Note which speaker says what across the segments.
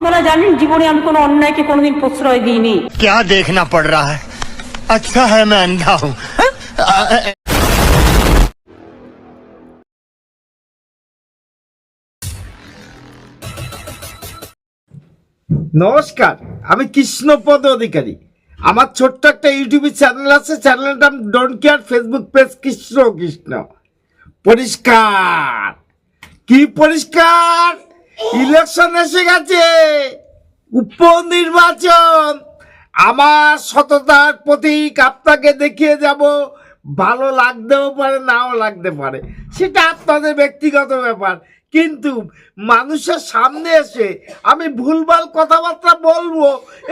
Speaker 1: আপনারা জানেন জীবনে আমি কোনো অন্যায়কে কোনোদিন প্রশ্রয় দিইনি
Speaker 2: क्या देखना पड़ रहा है अच्छा है मैं अंधा हूँ
Speaker 3: নমস্কার আমি কৃষ্ণপদ অধিকারী আমার ছোট্ট একটা ইউটিউব চ্যানেল আছে চ্যানেলটার নাম don't care Facebook page Krishna Krishna পরিষ্কার কি পরিষ্কার ইলেকশন এসে গেছে। উপনির্বাচন। আমার সততার প্রতীক আপনাকে দেখিয়ে যাব। ভালো লাগতেও পারে, নাও লাগতে পারে। সেটা আপনাদের ব্যক্তিগত ব্যাপার। কিন্তু মানুষের সামনে এসে আমি ভুলভাল কথাবার্তা বলব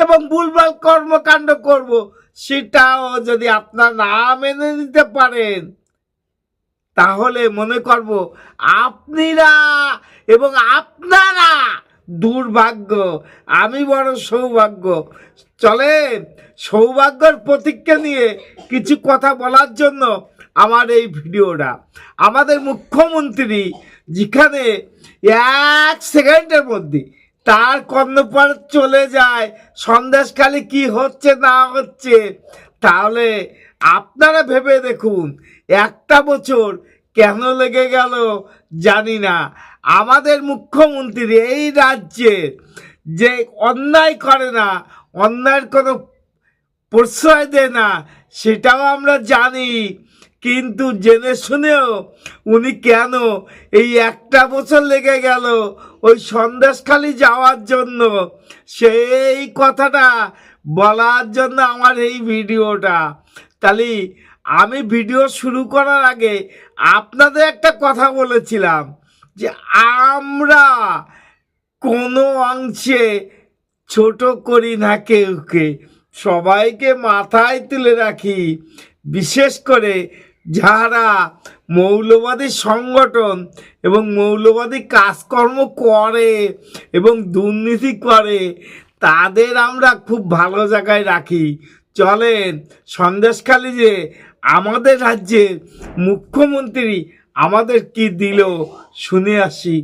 Speaker 3: এবং ভুলভাল কর্মকাণ্ড করব, সেটাও যদি আপনার না মেনে নিতে পারেন তাহলে মনে করব আপনিরা এবং আপনারা দুর্ভাগ্য। আমি বড় সৌভাগ্য। চলেন, সৌভাগ্যর প্রতীককে নিয়ে কিছু কথা বলার জন্য আমার এই ভিডিওটা। আমাদের মুখ্যমন্ত্রী যেখানে এক সেকেন্ডের মধ্যে তার কর্ণপার চলে যায়, সন্দেশখালি কি হচ্ছে, না হচ্ছে, তাহলে আপনারা ভেবে দেখুন, একটা বছর কেন লেগে গেল জানি না। আমাদের মুখ্যমন্ত্রী এই রাজ্যে যে অন্যায় করে না, অন্যায়ের কোনো প্রশ্রয় দেয় না, সেটাও আমরা জানি। কিন্তু জেনে শুনেও উনি কেন এই একটা বছর লেগে গেল ওই সন্দেশখালি যাওয়ার জন্য? সেই কথাটা বলার জন্য আমার এই ভিডিওটা। তাহলে আমি ভিডিও শুরু করার আগে আপনাদের একটা কথা বলেছিলাম যে আমরা কোনো অংশে ছোট করি না কেউকে সবাইকে মাথায় তুলে রাখি, বিশেষ করে যারা মৌলবাদী সংগঠন এবং মৌলবাদী কাজকর্ম করে এবং দুর্নীতি করে, তাদের আমরা খুব ভালো জায়গায় রাখি। চলেন। সন্দেশখালি যে আমাদের রাজ্যের মুখ্যমন্ত্রী আমাদের কি দিল শুনে আসি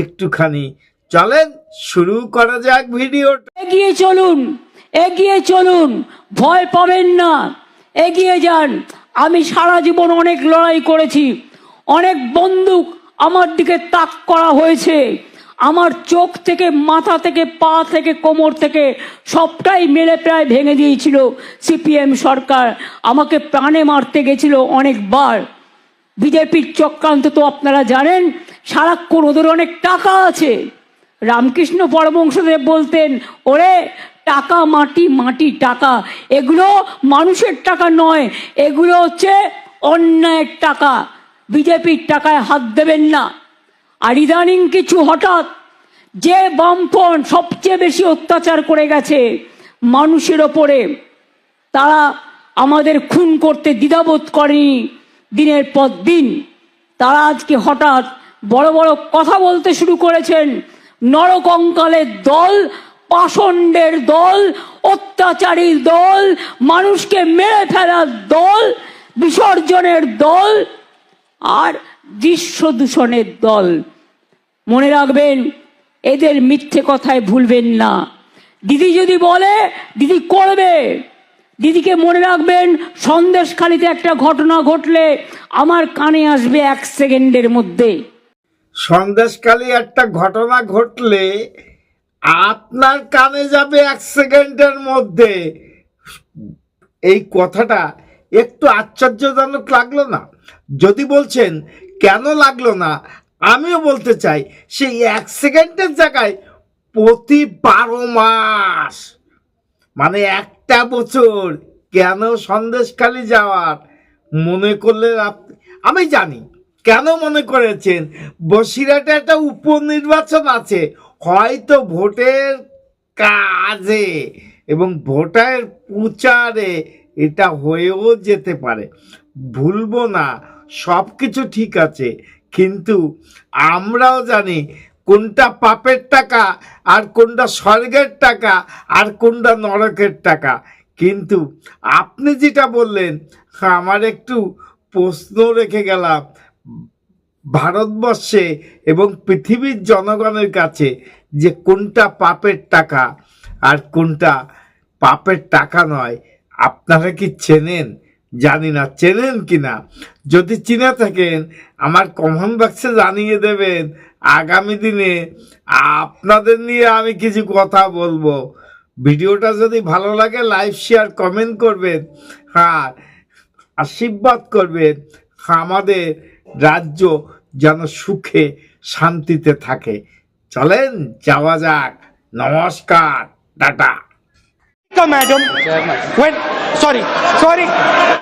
Speaker 3: একটুখানি। চলেন, শুরু করা যাক ভিডিওটা।
Speaker 1: এগিয়ে চলুন এগিয়ে চলুন, ভয় পাবেন না। এগিয়ে যান। আমি সারা জীবন অনেক লড়াই করেছি, অনেক বন্দুক আমার দিকে তাক করা হয়েছে। আমার চোখ থেকে, মাথা থেকে, পা থেকে, কোমর থেকে সবটাই মেরে প্রায় ভেঙে দিয়েছিল সিপিএম সরকার। আমাকে প্রাণে মারতে গেছিল অনেকবার। বিজেপির চক্রান্ত তো আপনারা জানেন, সারাক্ষণ ওদের অনেক টাকা আছে। রামকৃষ্ণ পরমংশদেব বলতেন, ওরে, টাকা মাটি মাটি, টাকা। এগুলো মানুষের টাকা নয়, এগুলো হচ্ছে অন্যায়ের টাকা। বিজেপির টাকায় হাত দেবেন না। আর ইদানিং কিছু হঠাৎ যে বামপন সবচেয়ে বেশি অত্যাচার করে গেছে মানুষের ওপরে, তারা আমাদের খুন করতে দ্বিধাবোধ করেনি দিনের পর দিন। তারা আজকে হঠাৎ বড় বড় কথা বলতে শুরু করেছেন, নরকঙ্কালের দল, পাষণ্ডের দল, অত্যাচারীর দল, মানুষকে মেরে ফেলার দল, বিসর্জনের দল, আর দৃশ্য দূষণের দল। মনে রাখবেন, এদের মিথ্যে কথায় ভুলবেন না। দিদি যদি বলে, দিদি করবে। দিদিকে মনে রাখবেন, সন্দেশখালিতে একটা ঘটনা ঘটলে আমার কানে আসবে এক সেকেন্ডের মধ্যে।
Speaker 3: সন্দেশকালে একটা ঘটনা ঘটলে আপনার কানে যাবে এক সেকেন্ডের মধ্যে। এই কথাটা একটু আশ্চর্যজনক লাগল না? যদি বলছেন কেন লাগল না? আমিও বলতে চাই, সেই এক সেকেন্ডের জায়গায় প্রতি বারো মাস মানে একটা বছর কেন সন্দেশখালি যাওয়ার মনে করলেন আপনি আমি জানি, কেন মনে করেছেন? বসিরহাটে একটা উপনির্বাচন আছে, হয়তো ভোটের কাজে এবং ভোটার প্রচারে এটা হয়েও যেতে পারে। ভুলবো না সব কিছু ঠিক আছে। কিন্তু আমরাও জানি কোনটা পাপের টাকা আর কোনটা স্বর্গের টাকা আর কোনটা নরকের টাকা। কিন্তু আপনি যেটা বললেন আমার একটু প্রশ্ন রেখে গেলাম। ভারতবর্ষে এবং পৃথিবীর জনগণের কাছে যে কোনটা পাপের টাকা আর কোনটা পাপের টাকা নয়, আপনারা কি চেনেন? জানি না চেনেন কি না যদি চিনে থাকেন আমার কমেন্ট বক্সে জানিয়ে দেবেন। আগামী দিনে আপনাদের নিয়ে আমি কিছু কথা বলব। ভিডিওটা যদি ভালো লাগে লাইভ শেয়ার কমেন্ট করবেন। হ্যাঁ আশীর্বাদ করবেন। আমাদের রাজ্য যেন সুখে শান্তিতে থাকে। চলেন যাওয়া যাক। নমস্কার টাটা.
Speaker 4: When sorry, sorry.